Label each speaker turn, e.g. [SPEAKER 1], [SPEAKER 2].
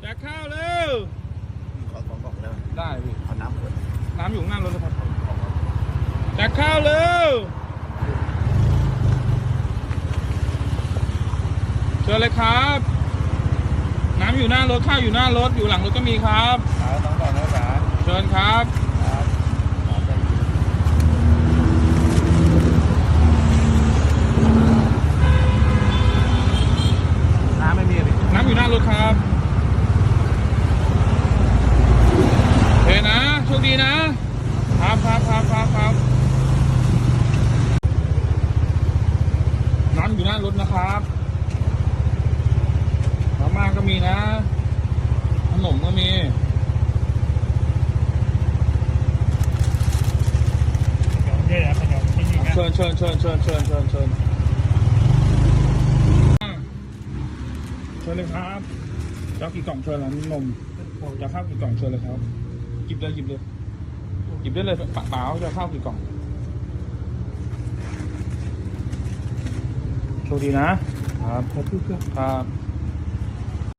[SPEAKER 1] แจกข้าวเร็ว
[SPEAKER 2] ขอสองกล่องได้ไหม
[SPEAKER 1] ได้พี่
[SPEAKER 2] เอาน้ำขวด
[SPEAKER 1] น้ำอยู่ข้างหน้ารถนะครับ
[SPEAKER 2] ของเรา
[SPEAKER 1] แจกข้าวเร็วเชิญเลยครับ น้ำอยู่หน้ารถข้าวอยู่หน้ารถอยู่หลังรถก็มีครับ
[SPEAKER 2] เอาสองกล่องนะจ๊ะ
[SPEAKER 1] เชิญครับ
[SPEAKER 2] ครับขอบใจน้ำไม่มีเลย
[SPEAKER 1] น้ำอยู่หน้ารถครับโอเคนะโชคดีนะ ครับครับครับครับครับน้ำอยู่หน้ารถนะครับมาม่าก็มีนะ ขนมก็มี
[SPEAKER 3] นี่แหละขนมที่นี่นะ
[SPEAKER 1] เชิญเชิญเชิญเชิญเชิญเชิญเชิญเชิญเลยครับจะเอากี่กล่องเชิญแล้วนมจะข้าวกี่กล่องเชิญเลยครับหยิบเลยหยิบเลย หยิบได้เลยปะเปล่าจะข้าวกี่กล่องโชคดีนะครับขอบคุณครับ